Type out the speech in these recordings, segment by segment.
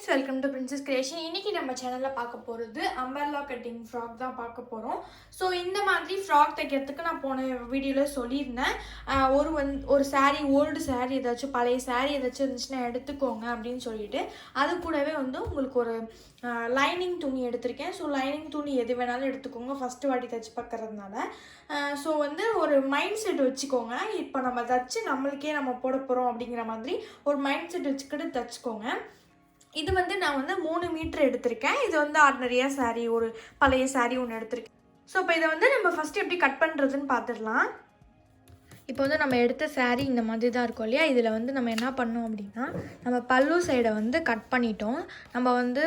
Friends welcome to princess creation இன்னைக்கு நம்ம சேனலில் பார்க்க போகிறது அம்பர்லா கட்டிங் ஃப்ராக் தான் பார்க்க போகிறோம் ஸோ இந்த மாதிரி ஃப்ராக் தைக்கிறதுக்கு நான் போன வீடியோவில் சொல்லியிருந்தேன். ஒரு வந் ஒரு சாரீ ஓல்டு சாரீ ஏதாச்சும் பழைய சாரீ ஏதாச்சும் இருந்துச்சுன்னா எடுத்துக்கோங்க அப்படின்னு சொல்லிட்டு அது கூடவே வந்து உங்களுக்கு ஒரு லைனிங் துணி எடுத்திருக்கேன். ஸோ லைனிங் துணி எது வேணாலும் எடுத்துக்கோங்க. ஃபஸ்ட்டு வாட்டி தைச்சு பார்க்கறதுனால. ஸோ வந்து ஒரு மைண்ட் செட் வச்சுக்கோங்க. இப்போ நம்ம தச்சு நம்மளுக்கே நம்ம போட போகிறோம் அப்படிங்கிற மாதிரி ஒரு மைண்ட் செட் வச்சுக்கிட்டு தச்சுக்கோங்க. இது வந்து நான் வந்து மூணு மீட்ரு எடுத்திருக்கேன். இது வந்து ஆர்டினரியாக சாரீ ஒரு பழைய சாரீ ஒன்று எடுத்திருக்கேன். ஸோ இப்போ இதை வந்து நம்ம ஃபஸ்ட்டு எப்படி கட் பண்ணுறதுன்னு பார்த்துடலாம். இப்போ வந்து நம்ம எடுத்த சாரீ இந்த மாதிரி தான் இருக்கும் இல்லையா? இதில் வந்து நம்ம என்ன பண்ணோம் அப்படின்னா நம்ம பல்லு சைடை வந்து கட் பண்ணிட்டோம். நம்ம வந்து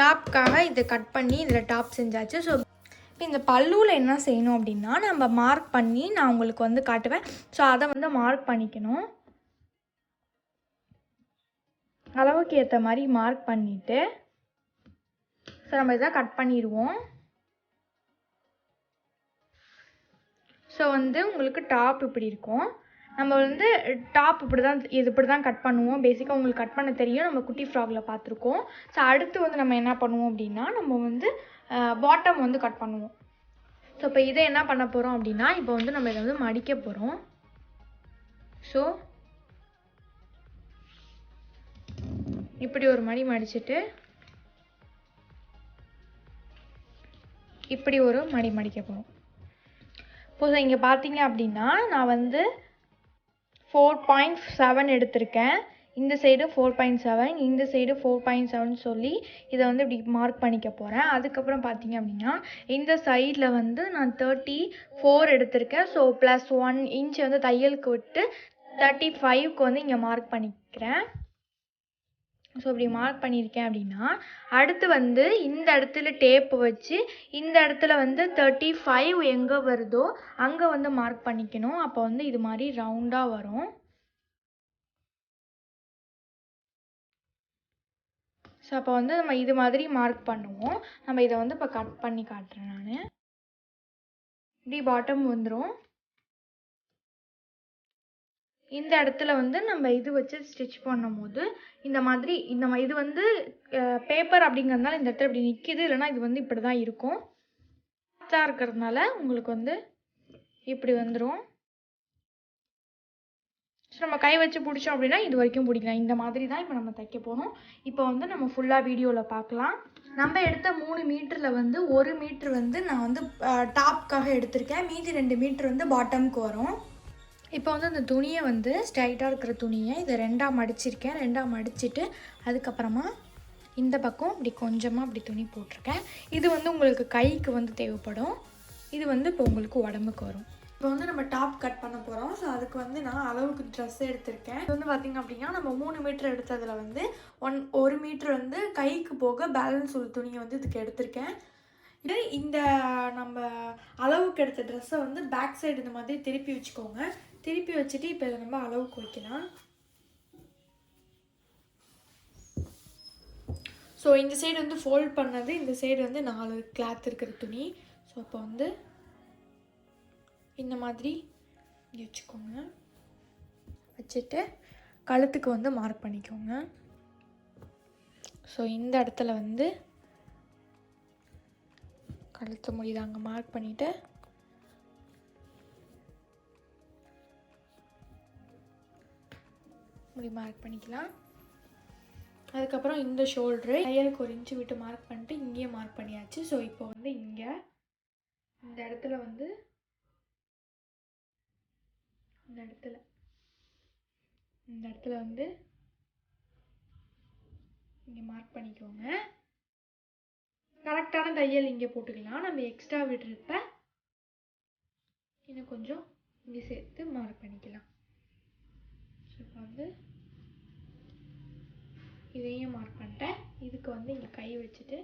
டாப்க்காக இதை கட் பண்ணி இதில் டாப் செஞ்சாச்சு. ஸோ இப்போ இந்த பல்லுவில் என்ன செய்யணும் அப்படின்னா நம்ம மார்க் பண்ணி நான் உங்களுக்கு வந்து காட்டுவேன். ஸோ அதை வந்து மார்க் பண்ணிக்கணும். அளவுக்கு ஏற்ற மாதிரி மார்க் பண்ணிவிட்டு ஸோ நம்ம இதை கட் பண்ணிடுவோம். ஸோ வந்து உங்களுக்கு டாப் இப்படி இருக்கும். நம்ம வந்து டாப் இப்படி தான் இது இப்படி தான் கட் பண்ணுவோம் பேசிக்காக உங்களுக்கு கட் பண்ண தெரியும். நம்ம குட்டி ஃப்ராகில் பார்த்துருக்கோம். ஸோ அடுத்து வந்து நம்ம என்ன பண்ணுவோம் அப்படின்னா நம்ம வந்து பாட்டம் வந்து கட் பண்ணுவோம். ஸோ இப்போ இதை என்ன பண்ண போகிறோம் அப்படின்னா இப்போ வந்து நம்ம இதை வந்து மடிக்க போகிறோம் ஸோ இப்படி ஒரு மடி மடிச்சுட்டு இப்படி ஒரு மடி மடிக்க போகிறோம் இப்போ இங்கே பார்த்தீங்க அப்படின்னா நான் வந்து ஃபோர் பாயிண்ட் செவன் எடுத்திருக்கேன். இந்த சைடு ஃபோர் பாயிண்ட் செவன் இந்த சைடு ஃபோர் பாயிண்ட் செவன் சொல்லி இதை வந்து இப்படி மார்க் பண்ணிக்க போகிறேன் அதுக்கப்புறம் பார்த்தீங்க அப்படின்னா இந்த சைடில் வந்து நான் தேர்ட்டி ஃபோர் எடுத்திருக்கேன். ஸோ ப்ளஸ் ஒன் இன்ச் வந்து தையலுக்கு விட்டு தேர்ட்டி ஃபைவ்க்கு வந்து இங்கே மார்க் பண்ணிக்கிறேன். ஸோ இப்படி மார்க் பண்ணியிருக்கேன் அப்படின்னா அடுத்து வந்து இந்த இடத்துல டேப்பு வச்சு இந்த இடத்துல வந்து தேர்ட்டி ஃபைவ் எங்கே வருதோ அங்கே வந்து மார்க் பண்ணிக்கணும். அப்போ வந்து இது மாதிரி ரவுண்டாக வரும். ஸோ அப்போ வந்து நம்ம இது மாதிரி மார்க் பண்ணுவோம். நம்ம இதை வந்து இப்போ கட் பண்ணி காட்டுறேன் நான். இப்படி பாட்டம் வந்துடும் இந்த இடத்துல வந்து நம்ம இது வச்சு ஸ்டிச் பண்ணும்போது இந்த மாதிரி இந்த இது வந்து பேப்பர் அப்படிங்கிறதுனால இந்த இடத்துல இப்படி நிற்கிது இல்லைன்னா இது வந்து இப்படி தான் இருக்கும். தான் இருக்கிறதுனால உங்களுக்கு வந்து இப்படி வந்துடும் ஸோ நம்ம கை வச்சு பிடிச்சோம் அப்படின்னா இது வரைக்கும் பிடிக்கலாம். இந்த மாதிரி தான் இப்போ நம்ம தைக்க போகிறோம் இப்போ வந்து நம்ம ஃபுல்லாக வீடியோவில் பார்க்கலாம். நம்ம எடுத்த மூணு மீட்டரில் வந்து ஒரு மீட்ரு வந்து நான் வந்து டாப்க்காக எடுத்திருக்கேன். மீதி ரெண்டு மீட்ரு வந்து பாட்டமுக்கு வரும். இப்போ வந்து அந்த துணியை வந்து ஸ்ட்ரைட்டாக இருக்கிற துணியை இதை ரெண்டாக மடிச்சிருக்கேன். ரெண்டாக மடிச்சுட்டு அதுக்கப்புறமா இந்த பக்கம் இப்படி கொஞ்சமாக அப்படி துணி போட்டிருக்கேன். இது வந்து உங்களுக்கு கைக்கு வந்து தேவைப்படும். இது வந்து இப்போ உங்களுக்கு உடம்புக்கு வரும். இப்போ வந்து நம்ம டாப் கட் பண்ண போகிறோம் ஸோ அதுக்கு வந்து நான் அளவுக்கு ட்ரெஸ் எடுத்திருக்கேன். இது வந்து பார்த்திங்க அப்படின்னா நம்ம மூணு மீட்டர் எடுத்ததில் வந்து ஒன் ஒரு மீட்டர் வந்து கைக்கு போக பேலன்ஸ் உள்ள துணியை வந்து இதுக்கு எடுத்திருக்கேன். இது இந்த நம்ம அளவுக்கு எடுத்த ட்ரெஸ்ஸை வந்து பேக் சைடு இந்த மாதிரி திருப்பி வச்சுக்கோங்க. திருப்பி வச்சுட்டு இப்போ இதை நம்ம அளவுக்கு வைக்கலாம். ஸோ இந்த சைடு வந்து ஃபோல்ட் பண்ணது இந்த சைடு வந்து நாலு கிளாத் இருக்கிற துணி. ஸோ அப்போ வந்து இந்த மாதிரி வச்சுக்கோங்க. வச்சுட்டு கழுத்துக்கு வந்து மார்க் பண்ணிக்கோங்க. ஸோ இந்த இடத்துல வந்து கழுத்து முடிதாங்க மார்க் பண்ணிவிட்டு இப்படி மார்க் பண்ணிக்கலாம். அதுக்கப்புறம் இந்த ஷோல்ட்ரு தையலுக்கு ஒரு இன்ச்சு விட்டு மார்க் பண்ணிட்டு இங்கேயே மார்க் பண்ணியாச்சு. ஸோ இப்போ வந்து இங்கே இந்த இடத்துல வந்து இந்த இடத்துல இந்த இடத்துல வந்து இங்கே மார்க் பண்ணிக்கோங்க. கரெக்டான தையல் இங்கே போட்டுக்கலாம். நம்ம எக்ஸ்ட்ரா விடுறப்ப இன்னும் கொஞ்சம் இங்கே சேர்த்து மார்க் பண்ணிக்கலாம். ஸோ இப்போ வந்து இதையும் மார்க் பண்ணிட்டேன். இதுக்கு வந்து இங்கே கை வச்சுட்டு.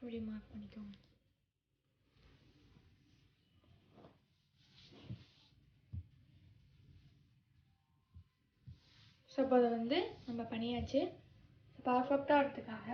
இப்படி மார்க் பண்ணிக்கோங்க. ஸோ இப்போ அதை வந்து நம்ம பண்ணியாச்சு. பர்ஃபெக்டாக வரதுக்காக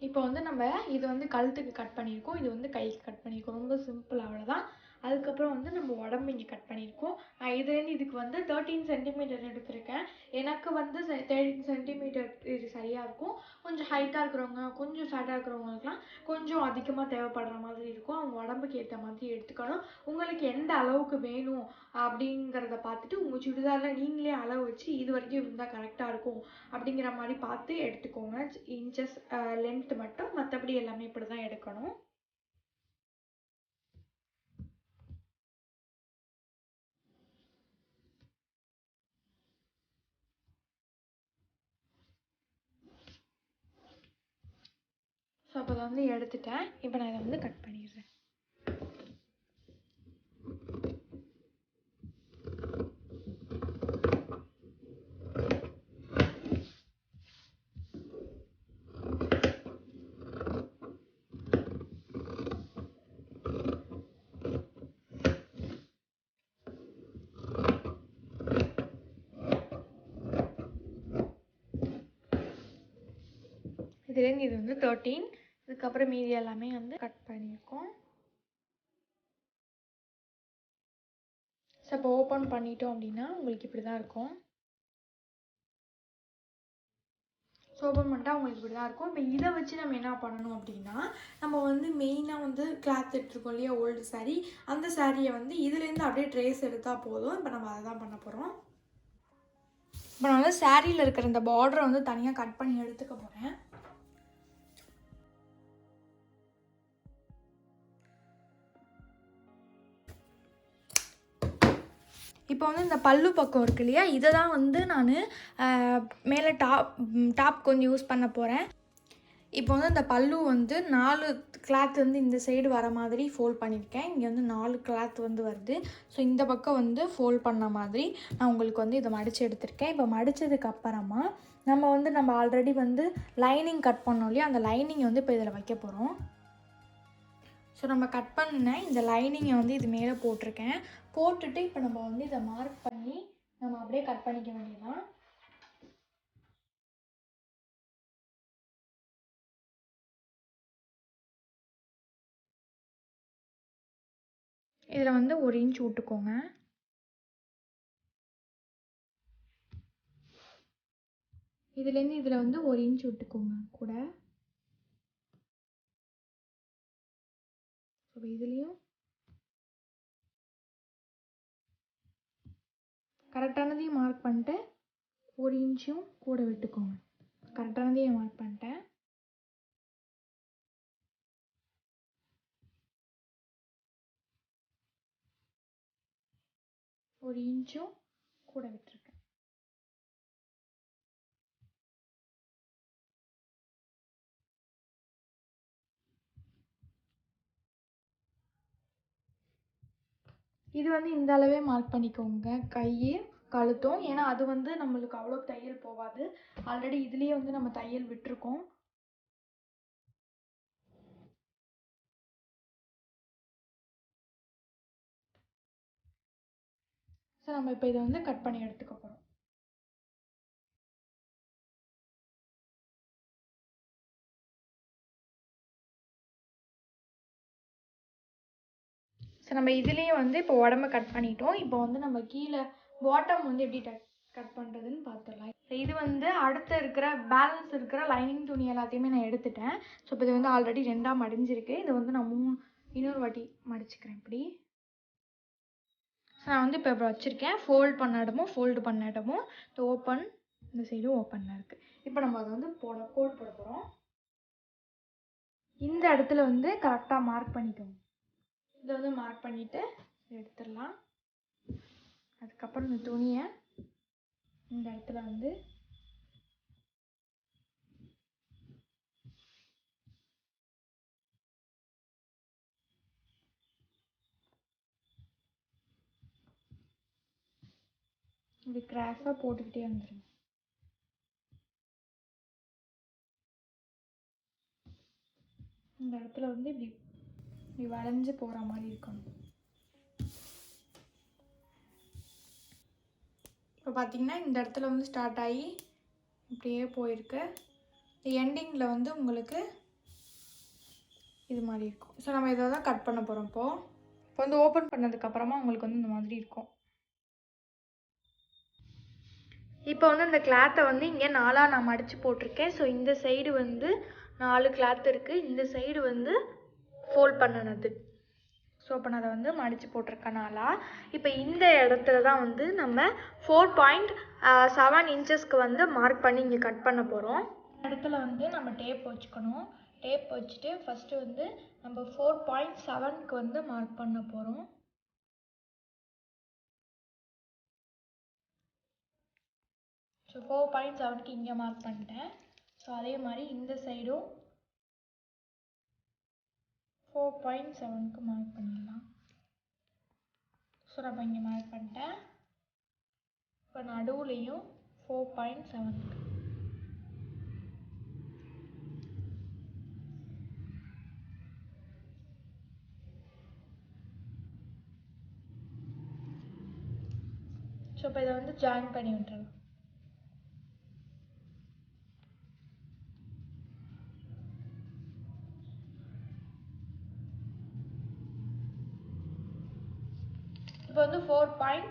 இப்போ வந்து நம்ம இது வந்து கழுத்துக்கு கட் பண்ணியிருக்கோம். இது வந்து கைக்கு கட் பண்ணியிருக்கோம். ரொம்ப சிம்பிள் அவ்வளோதான் அதுக்கப்புறம் வந்து நம்ம உடம்பு இங்கே கட் பண்ணியிருக்கோம். நான் இதுலேருந்து இதுக்கு வந்து தேர்ட்டீன் சென்டிமீட்டர் எடுத்திருக்கேன். எனக்கு வந்து தேர்ட்டின் சென்டிமீட்டர் இது சரியாக இருக்கும். கொஞ்சம் ஹைட்டாக இருக்கிறவங்க கொஞ்சம் ஃபேட்டாக இருக்கிறவங்களுக்குலாம் கொஞ்சம் அதிகமாக தேவைப்படுற மாதிரி இருக்கும். அவங்க உடம்புக்கு ஏற்ற மாதிரி எடுத்துக்கணும். உங்களுக்கு எந்த அளவுக்கு வேணும் அப்படிங்கிறத பார்த்துட்டு உங்கள் சுடிதாரில் நீங்களே அளவு வச்சு இது வரைக்கும் இருந்தால் கரெக்டாக இருக்கும் அப்படிங்கிற மாதிரி பார்த்து எடுத்துக்கோங்க. இன்ச்சஸ் லென்த் மட்டும் மற்றபடி எல்லாமே இப்படி தான் எடுக்கணும். அப்போ அதை வந்து எடுத்துட்டேன். இப்போ நான் இதை வந்து கட் பண்ணிடுறேன். இதுலேருந்து இது வந்து தேர்ட்டீன் இதுக்கப்புறம் மீதி எல்லாமே வந்து கட் பண்ணியிருக்கோம். ஸோ இப்போ ஓப்பன் பண்ணிட்டோம் அப்படின்னா உங்களுக்கு இப்படி தான் இருக்கும். ஸோ ஓப்பன் பண்ணிட்டா உங்களுக்கு இப்படி தான் இருக்கும். இப்போ இதை வச்சு நம்ம என்ன பண்ணணும் அப்படின்னா நம்ம வந்து மெயினாக வந்து கிளாத் எடுத்துருக்கோம் இல்லையா ஓல்டு சாரீ அந்த சாரியை வந்து இதுலேருந்து அப்படியே ட்ரேஸ் எடுத்தால் போதும். இப்போ நம்ம அதை தான் பண்ண போகிறோம் இப்போ நான் வந்து சாரியில் இருக்கிற இந்த பார்டரை வந்து தனியாக கட் பண்ணி எடுத்துக்க போகிறேன் இப்போ வந்து இந்த பல்லு பக்கம் இருக்கு இல்லையா? இதை தான் வந்து நான் மேலே டாப் டாப் கொஞ்சம் யூஸ் பண்ண போகிறேன் இப்போ வந்து இந்த பல்லு வந்து நாலு கிளாத் வந்து இந்த சைடு வர மாதிரி ஃபோல்ட் பண்ணியிருக்கேன் இங்கே வந்து நாலு கிளாத் வந்து வருது. ஸோ இந்த பக்கம் வந்து ஃபோல்ட் பண்ண மாதிரி நான் உங்களுக்கு வந்து இதை மடித்து எடுத்திருக்கேன். இப்போ மடித்ததுக்கு அப்புறமா நம்ம வந்து நம்ம ஆல்ரெடி வந்து லைனிங் கட் பண்ணோம் இல்லையா? அந்த லைனிங் வந்து இப்போ இதில் வைக்க போகிறோம் ஸோ நம்ம கட் பண்ண இந்த லைனிங்கை வந்து இது மேலே போட்டிருக்கேன். போட்டுட்டு இப்போ நம்ம வந்து இதை மார்க் பண்ணி நம்ம அப்படியே கட் பண்ணிக்க வேண்டியதான் இதில் வந்து ஒரு இன்ச் விட்டுக்கோங்க. இதுலேருந்து இதில் வந்து ஒரு இன்ச் விட்டுக்கோங்க கூட. ஸோ இதுலேயும் கரெக்டானதையும் மார்க் பண்ணிட்டு ஒரு இன்ச்சும் கூட விட்டுக்கோங்க. கரெக்டானதையும் மார்க் பண்ணிட்டேன். ஒரு இன்ச்சும் கூட விட்டு இது வந்து இந்த அளவே மார்க் பண்ணிக்கோங்க. கை கழுத்தும். ஏன்னா அது வந்து நம்மளுக்கு அவ்வளோ தையல் போகாது. ஆல்ரெடி இதுலேயே வந்து நம்ம தையல் விட்டுருக்கோம். ஸோ நம்ம இப்போ இதை வந்து கட் பண்ணி எடுத்துக்க போகிறோம் ஸோ நம்ம இதுலேயே வந்து இப்போ உடம்ப கட் பண்ணிட்டோம். இப்போ வந்து நம்ம கீழே பாட்டம் வந்து எப்படி கட் பண்ணுறதுன்னு பார்த்துடலாம் இது வந்து அடுத்து இருக்கிற பேலன்ஸ் இருக்கிற லைனிங் துணி எல்லாத்தையுமே நான் எடுத்துட்டேன். ஸோ இப்போ இது வந்து ஆல்ரெடி ரெண்டாக மடிஞ்சிருக்கு இதை வந்து நான் மூணு இன்னொரு வாட்டி மடிச்சுக்கிறேன். இப்படி. ஸோ நான் வந்து இப்போ இப்போ வச்சுருக்கேன். ஃபோல்ட் பண்ண இடமும் ஃபோல்டு பண்ண இடமும். இந்த ஓப்பன் இந்த சைடும் ஓப்பனில் இருக்குது இப்போ நம்ம அதை வந்து போட கோட் போட போகிறோம் இந்த இடத்துல வந்து கரெக்டாக மார்க் பண்ணிக்கோங்க. இதை வந்து மார்க் பண்ணிவிட்டு எடுத்துடலாம். அதுக்கப்புறம் இந்த துணியை இந்த இடத்துல வந்து இப்படி கிராஸாக போட்டுக்கிட்டே வந்துடுங்க இந்த இடத்துல வந்து இப்படி இப்படி வளைஞ்சு போகிற மாதிரி இருக்கணும். இப்போ பார்த்தீங்கன்னா இந்த இடத்துல வந்து ஸ்டார்ட் ஆகி இப்படியே போயிருக்கு. இந்த எண்டிங்கில் வந்து உங்களுக்கு இது மாதிரி இருக்கும். ஸோ நம்ம இதை தான் கட் பண்ண போகிறோம் இப்போது இப்போ வந்து ஓப்பன் பண்ணதுக்கப்புறமா உங்களுக்கு வந்து இந்த மாதிரி இருக்கும். இப்போ வந்து இந்த கிளாத்தை வந்து இங்கே நாலாக நான் மடித்து போட்டிருக்கேன். ஸோ இந்த சைடு வந்து நாலு கிளாத் இருக்குது இந்த சைடு வந்து ஃபோல்ட் பண்ணினது. ஸோ அப்போ நான் அதை வந்து மடித்து போட்டிருக்கனால இப்போ இந்த இடத்துல தான் வந்து நம்ம ஃபோர் பாயிண்ட் செவன் இன்ச்சஸ்க்கு வந்து மார்க் பண்ணி இங்கே கட் பண்ண போகிறோம் இடத்துல வந்து நம்ம டேப் வச்சுக்கணும். டேப் வச்சுட்டு ஃபஸ்ட்டு வந்து நம்ம ஃபோர் பாயிண்ட் செவனுக்கு வந்து மார்க் பண்ண போகிறோம் ஸோ ஃபோர் பாயிண்ட் செவனுக்கு இங்கே மார்க் பண்ணிட்டேன். ஸோ அதே மாதிரி இந்த சைடும் ஃபோர் பாயிண்ட் செவனுக்கு மார்க் பண்ணிடலாம். ஸோ நம்ம இங்கே மார்க் பண்ணிட்டேன். இப்போ நடுவுலையும் ஃபோர் பாயிண்ட் செவனுக்கு ஸோ இப்போ இதை வந்து ஜாயின் பண்ணி விட்டுறேன் இப்போ வந்து ஃபோர் பாயிண்ட்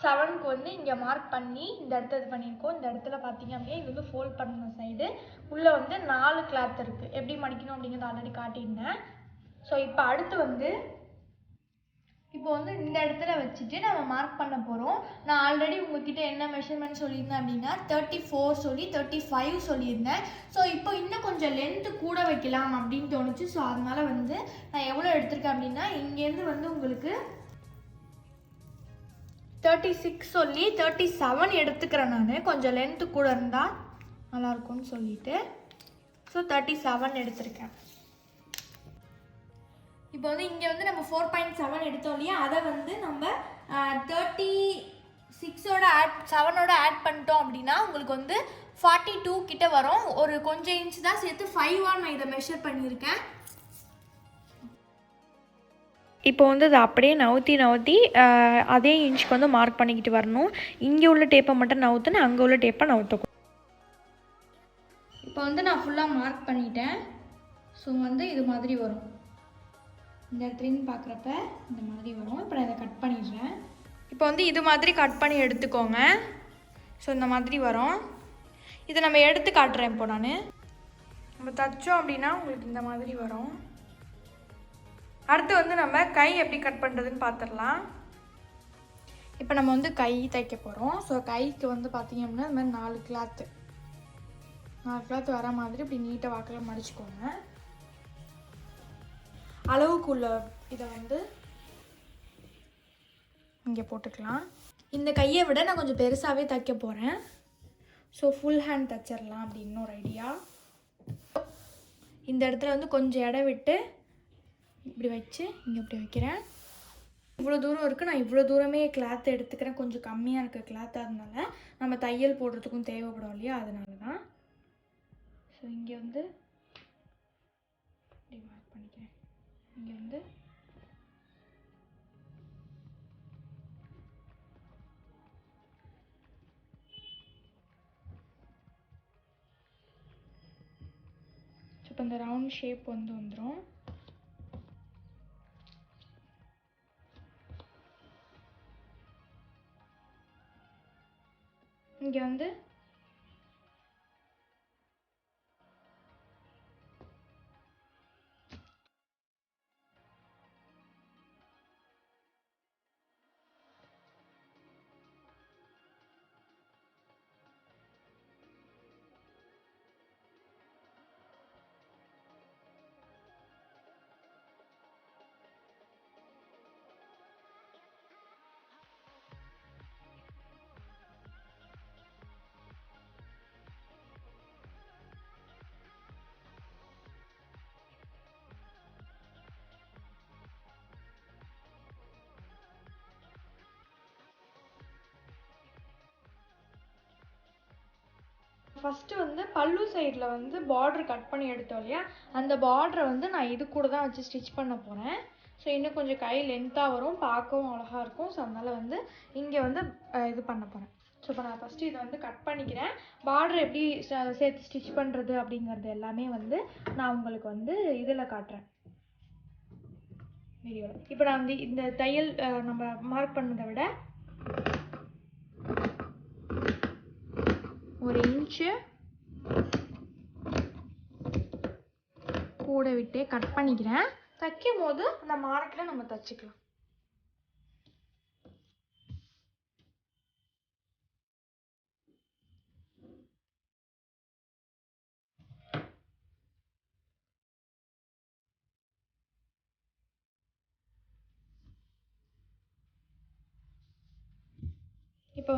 செவனுக்கு வந்து இங்கே மார்க் பண்ணி இந்த இடத்த இது பண்ணியிருக்கோம் இந்த இடத்துல பார்த்தீங்க அப்படின்னா இது வந்து ஃபோல்ட் பண்ண சைடு உள்ளே வந்து நாலு கிளாத் இருக்குது எப்படி மடிக்கணும் அப்படிங்கிறது ஆல்ரெடி காட்டியிருந்தேன். ஸோ இப்போ அடுத்து வந்து இப்போ வந்து இந்த இடத்துல வச்சுட்டு நம்ம மார்க் பண்ண போகிறோம் நான் ஆல்ரெடி உங்ககிட்ட என்ன மெஷர்மெண்ட் சொல்லியிருந்தேன் அப்படின்னா தேர்ட்டி ஃபோர் சொல்லி தேர்ட்டி ஃபைவ் சொல்லியிருந்தேன். ஸோ இப்போ இன்னும் கொஞ்சம் லென்த்து கூட வைக்கலாம் அப்படின்னு தோணுச்சு. ஸோ அதனால் வந்து நான் எவ்வளோ எடுத்திருக்கேன் அப்படின்னா இங்கேருந்து வந்து உங்களுக்கு தேர்ட்டி சிக்ஸ் சொல்லி தேர்ட்டி செவன் எடுத்துக்கிறேன் நான். கொஞ்சம் லென்த்து கூட இருந்தால் நல்லாயிருக்கும்னு சொல்லிட்டு. ஸோ தேர்ட்டி செவன் எடுத்திருக்கேன். இப்போ வந்து இங்கே வந்து நம்ம ஃபோர் பாயிண்ட் செவன் எடுத்தோம் இல்லையா? அதை வந்து நம்ம தேர்ட்டி சிக்ஸோட ஆட் செவனோட ஆட் பண்ணிட்டோம் அப்படின்னா உங்களுக்கு வந்து ஃபார்ட்டி டூ கிட்ட வரும். ஒரு கொஞ்சம் இன்ச் தான் சேர்த்து ஃபைவாக நான் இதை மெஷர் பண்ணியிருக்கேன். இப்போ வந்து அதை அப்படியே நவுத்தி நவுத்தி அதே இன்ச்சுக்கு வந்து மார்க் பண்ணிக்கிட்டு வரணும். இங்கே உள்ள டேப்பை மட்டும் நவுத்துன்னு அங்கே உள்ள டேப்பை நவுத்தக்கூடாது இப்போ வந்து நான் ஃபுல்லாக மார்க் பண்ணிட்டேன். ஸோ வந்து இது மாதிரி வரும். இந்த இடத்துலேருந்து பார்க்குறப்ப இந்த மாதிரி வரும். இப்போ நான் இதை கட் பண்ணிடுறேன். இப்போ வந்து இது மாதிரி கட் பண்ணி எடுத்துக்கோங்க. ஸோ இந்த மாதிரி வரும். இதை நம்ம எடுத்து காட்டுறேன் இப்போ நான். நம்ம தைச்சோம் அப்படின்னா உங்களுக்கு இந்த மாதிரி வரும். அடுத்து வந்து நம்ம கை எப்படி கட் பண்ணுறதுன்னு பார்த்துடலாம் இப்போ நம்ம வந்து கை தைக்க போகிறோம் ஸோ கைக்கு வந்து பார்த்திங்க அப்படின்னா இந்த மாதிரி நாலு கிளாத்து நாலு கிளாத் வர மாதிரி இப்படி நீட்டாக வாக்கில் மடிச்சுக்கோங்க. அளவுக்குள்ள இதை வந்து இங்கே போட்டுக்கலாம். இந்த கையை விட நான் கொஞ்சம் பெருசாகவே தைக்க போகிறேன் ஸோ ஃபுல் ஹேண்ட் தைச்சிடலாம் அப்படின்னு ஒரு ஐடியா இந்த இடத்துல வந்து கொஞ்சம் இடம் விட்டு இப்படி வச்சு இங்கே இப்படி வைக்கிறேன். இவ்வளோ தூரம் இருக்குது நான் இவ்வளோ தூரமே கிளாத் எடுத்துக்கிறேன். கொஞ்சம் கம்மியாக இருக்க கிளாத்தாக இருந்தால நம்ம தையல் போடுறதுக்கும் தேவைப்படும் இல்லையா? அதனால தான் ஸோ இங்கே வந்து இப்படி மார்க் பண்ணிக்கிறேன். இங்கே வந்து ஸோ இப்போ இந்த ரவுண்ட் ஷேப் வந்து வந்துடும் இங்கே ஃபஸ்ட்டு வந்து பல்லு சைடில் வந்து பார்டர் கட் பண்ணி எடுத்தோம் இல்லையா? அந்த பார்டரை வந்து நான் இது கூட தான் வச்சு ஸ்டிச் பண்ண போகிறேன் ஸோ இன்னும் கொஞ்சம் கை லென்த்தாக வரும் பார்க்கவும் அழகாக இருக்கும். ஸோ அதனால் வந்து இங்கே வந்து இது பண்ண போகிறேன் ஸோ இப்போ நான் ஃபஸ்ட்டு இதை வந்து கட் பண்ணிக்கிறேன். பார்டர் எப்படி சேர்த்து ஸ்டிச் பண்ணுறது அப்படிங்கிறது எல்லாமே வந்து நான் உங்களுக்கு வந்து இதில் காட்டுறேன். வீடியோவில் இப்போ நான் வந்து இந்த தையல் நம்ம மார்க் பண்ணதை விட ஒரு இன்ச்சு கூட விட்டே கட் பண்ணிக்கிறேன். தைக்கும் போது அந்த மார்க்கில் நம்ம தைச்சிக்கலாம்.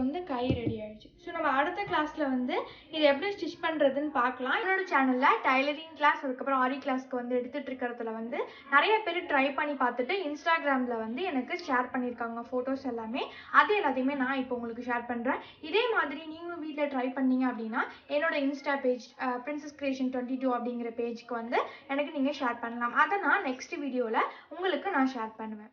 வந்து கை ரெடி ஆயிடுச்சு. ஸோ நம்ம அடுத்த கிளாஸில் வந்து இது எப்படி ஸ்டிச் பண்ணுறதுன்னு பார்க்கலாம். என்னோட சேனலில் டைலரிங் கிளாஸ் அதுக்கப்புறம் ஆரி கிளாஸ்க்கு வந்து எடுத்துகிட்டு இருக்கிறதுல வந்து நிறைய பேர் ட்ரை பண்ணி பார்த்துட்டு இன்ஸ்டாகிராமில் வந்து எனக்கு ஷேர் பண்ணியிருக்காங்க ஃபோட்டோஸ் எல்லாமே. அது எல்லாத்தையுமே நான் இப்போ உங்களுக்கு ஷேர் பண்ணுறேன் இதே மாதிரி நீங்களும் வீட்டில் ட்ரை பண்ணீங்க அப்படின்னா என்னோட insta page princess creation twenty two அப்படிங்கிற பேஜ்க்கு வந்து எனக்கு நீங்கள் ஷேர் பண்ணலாம். அதை நான் நெக்ஸ்ட் வீடியோவில் உங்களுக்கு நான் ஷேர் பண்ணுவேன்.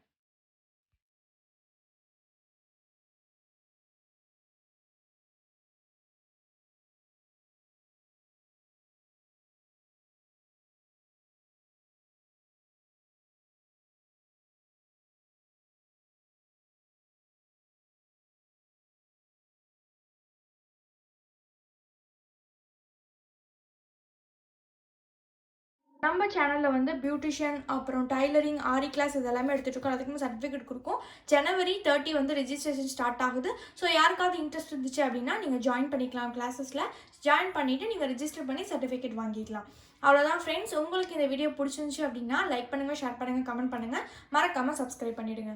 நம்ம சேனலில் வந்து பியூட்டிஷியன் அப்புறம் டைலரிங் ஆரி கிளாஸ் இதெல்லாமே எடுத்துகிட்டு இருக்கோம். அதுக்கு சர்டிஃபிகேட் கொடுக்கும். ஜனவரி தேர்ட்டி வந்து ரெஜிஸ்ட்ரேஷன் ஸ்டார்ட் ஆகுது. ஸோ யாருக்காவது இன்ட்ரெஸ்ட் இருந்துச்சு அப்படின்னா நீங்கள் ஜாயின் பண்ணிக்கலாம் கிளாஸஸில் ஜாயின் பண்ணிவிட்டு நீங்கள் ரிஜிஸ்டர் பண்ணி சர்டிஃபிகேட் வாங்கிக்கலாம். அவ்வளோதான் ஃப்ரெண்ட்ஸ் உங்களுக்கு இந்த வீடியோ பிடிச்சிருந்துச்சு அப்படின்னா லைக் பண்ணுங்கள் ஷேர் பண்ணுங்கள் கமெண்ட் பண்ணுங்கள் மறக்காமல் சப்ஸ்கிரைப் பண்ணிவிடுங்க